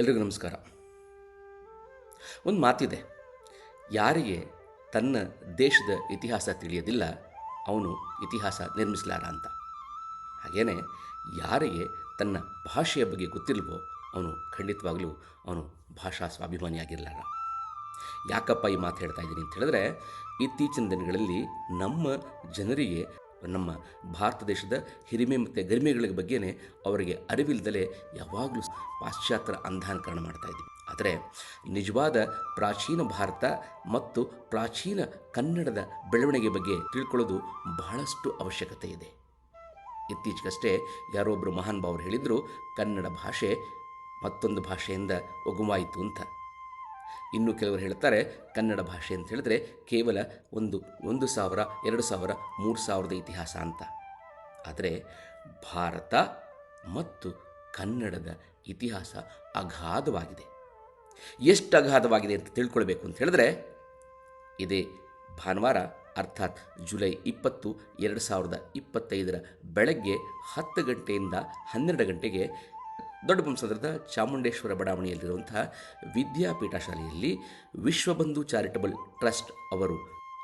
ಎಲ್ರಿಗೂ ನಮಸ್ಕಾರ. ಒಂದು ಮಾತಿದೆ. ಯಾರಿಗೆ ತನ್ನ ದೇಶದ ಇತಿಹಾಸ ತಿಳಿಯೋದಿಲ್ಲ, ಅವನು ಇತಿಹಾಸ ನಿರ್ಮಿಸಲಾರ ಅಂತ. ಹಾಗೆಯೇ ಯಾರಿಗೆ ತನ್ನ ಭಾಷೆಯ ಬಗ್ಗೆ ಗೊತ್ತಿಲ್ವೋ, ಅವನು ಖಂಡಿತವಾಗಲೂ ಅವನು ಭಾಷಾ ಸ್ವಾಭಿಮಾನಿಯಾಗಿರಲಾರ. ಯಾಕಪ್ಪ ಈ ಮಾತು ಹೇಳ್ತಾ ಇದ್ದೀನಿ ಅಂತ ಹೇಳಿದ್ರೆ, ಇತ್ತೀಚಿನ ದಿನಗಳಲ್ಲಿ ನಮ್ಮ ಜನರಿಗೆ ನಮ್ಮ ಭಾರತ ದೇಶದ ಹಿರಿಮೆ ಮತ್ತು ಗರಿಮೆಗಳ ಬಗ್ಗೆನೇ ಅವರಿಗೆ ಅರಿವಿಲ್ಲದಲೇ ಯಾವಾಗಲೂ ಪಾಶ್ಚಾತ್ಯರ ಅಂಧಾನಕರಣ ಮಾಡ್ತಾ ಇದ್ದೀವಿ ಆದರೆ ನಿಜವಾದ ಪ್ರಾಚೀನ ಭಾರತ ಮತ್ತು ಪ್ರಾಚೀನ ಕನ್ನಡದ ಬೆಳವಣಿಗೆ ಬಗ್ಗೆ ತಿಳ್ಕೊಳ್ಳೋದು ಬಹಳಷ್ಟು ಅವಶ್ಯಕತೆ ಇದೆ. ಇತ್ತೀಚೆಗಷ್ಟೇ ಯಾರೋ ಒಬ್ಬರು ಮಹಾನ್ ಭಾವರು ಹೇಳಿದರು, ಕನ್ನಡ ಭಾಷೆ ಮತ್ತೊಂದು ಭಾಷೆಯಿಂದ ಒಗುವಾಯಿತು ಅಂತ. ಇನ್ನು ಕೆಲವರು ಹೇಳ್ತಾರೆ ಕನ್ನಡ ಭಾಷೆ ಅಂತ ಹೇಳಿದ್ರೆ ಕೇವಲ ಒಂದು ಒಂದು ಸಾವಿರ, ಎರಡು ಸಾವಿರ, ಮೂರು ಸಾವಿರದ ಇತಿಹಾಸ ಅಂತ. ಆದರೆ ಭಾರತ ಮತ್ತು ಕನ್ನಡದ ಇತಿಹಾಸ ಅಗಾಧವಾಗಿದೆ. ಎಷ್ಟು ಅಗಾಧವಾಗಿದೆ ಅಂತ ತಿಳ್ಕೊಳ್ಬೇಕು ಅಂತ ಹೇಳಿದ್ರೆ ಇದೇ ಭಾನುವಾರ ಅರ್ಥಾತ್ ಜುಲೈ ಇಪ್ಪತ್ತು, ಎರಡು ಸಾವಿರದ ಇಪ್ಪತ್ತೈದರ ಬೆಳಗ್ಗೆ ಹತ್ತು ಗಂಟೆಯಿಂದ ಹನ್ನೆರಡು ಗಂಟೆಗೆ ದೊಡ್ಡಬೊಮ್ಮಸಂದ್ರದ ಚಾಮುಂಡೇಶ್ವರ ಬಡಾವಣೆಯಲ್ಲಿರುವಂತಹ ವಿದ್ಯಾಪೀಠ ಶಾಲೆಯಲ್ಲಿ ವಿಶ್ವಬಂಧು ಚಾರಿಟಬಲ್ ಟ್ರಸ್ಟ್ ಅವರು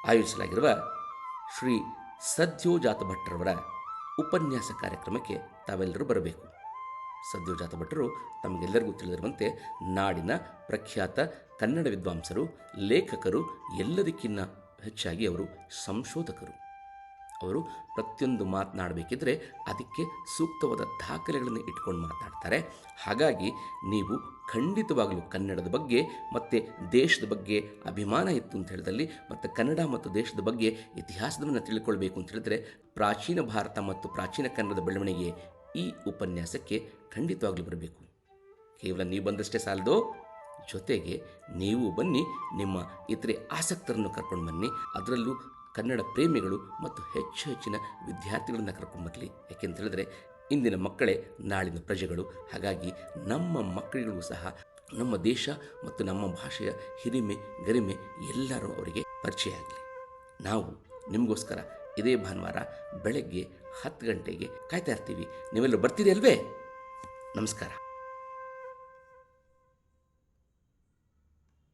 ಆಯೋಜಿಸಲಾಗಿರುವ ಶ್ರೀ ಸದ್ಯೋಜಾತ ಭಟ್ರವರ ಉಪನ್ಯಾಸ ಕಾರ್ಯಕ್ರಮಕ್ಕೆ ತಾವೆಲ್ಲರೂ ಬರಬೇಕು. ಸದ್ಯೋಜಾತ ಭಟ್ಟರು ತಮಗೆಲ್ಲರಿಗೂ ತಿಳಿದಿರುವಂತೆ ನಾಡಿನ ಪ್ರಖ್ಯಾತ ಕನ್ನಡ ವಿದ್ವಾಂಸರು, ಲೇಖಕರು ಎಲ್ಲದಕ್ಕಿಂತ ಹೆಚ್ಚಾಗಿ ಅವರು ಸಂಶೋಧಕರು. ಅವರು ಪ್ರತಿಯೊಂದು ಮಾತನಾಡಬೇಕಿದ್ರೆ ಅದಕ್ಕೆ ಸೂಕ್ತವಾದ ದಾಖಲೆಗಳನ್ನು ಇಟ್ಕೊಂಡು ಮಾತಾಡ್ತಾರೆ ಹಾಗಾಗಿ ನೀವು ಖಂಡಿತವಾಗಲೂ ಕನ್ನಡದ ಬಗ್ಗೆ ಮತ್ತು ದೇಶದ ಬಗ್ಗೆ ಅಭಿಮಾನ ಇತ್ತು ಅಂತ ಹೇಳಿದಲ್ಲಿ ಮತ್ತು ಕನ್ನಡ ಮತ್ತು ದೇಶದ ಬಗ್ಗೆ ಇತಿಹಾಸವನ್ನು ತಿಳ್ಕೊಳ್ಬೇಕು ಅಂತ ಹೇಳಿದ್ರೆ ಪ್ರಾಚೀನ ಭಾರತ ಮತ್ತು ಪ್ರಾಚೀನ ಕನ್ನಡದ ಬೆಳವಣಿಗೆ ಈ ಉಪನ್ಯಾಸಕ್ಕೆ ಖಂಡಿತವಾಗಲೂ ಬರಬೇಕು. ಕೇವಲ ನೀವು ಬಂದಷ್ಟೇ ಸಾಲದು. ಜೊತೆಗೆ ನೀವು ಬನ್ನಿ ನಿಮ್ಮ ಇತರೆ ಆಸಕ್ತರನ್ನು ಕರ್ಕೊಂಡು ಬನ್ನಿ. ಅದರಲ್ಲೂ ಕನ್ನಡ ಪ್ರೇಮಿಗಳು ಮತ್ತು ಹೆಚ್ಚು ಹೆಚ್ಚಿನ ವಿದ್ಯಾರ್ಥಿಗಳನ್ನು ಕರ್ಕೊಂಬರಲಿ. ಯಾಕೆಂತ ಹೇಳಿದ್ರೆ ಇಂದಿನ ಮಕ್ಕಳೇ ನಾಳಿನ ಪ್ರಜೆಗಳು. ಹಾಗಾಗಿ ನಮ್ಮ ಮಕ್ಕಳಿಗೂ ಸಹ ನಮ್ಮ ದೇಶ ಮತ್ತು ನಮ್ಮ ಭಾಷೆಯ ಹಿರಿಮೆ, ಗರಿಮೆ ಎಲ್ಲರೂ ಅವರಿಗೆ ಪರಿಚಯ ಆಗಲಿ. ನಾವು ನಿಮಗೋಸ್ಕರ ಇದೇ ಭಾನುವಾರ ಬೆಳಗ್ಗೆ ಹತ್ತು ಗಂಟೆಗೆ ಕಾಯ್ತಾ ಇರ್ತೀವಿ. ನೀವೆಲ್ಲರೂ ಬರ್ತೀರಿ ಅಲ್ವೇ? ನಮಸ್ಕಾರ.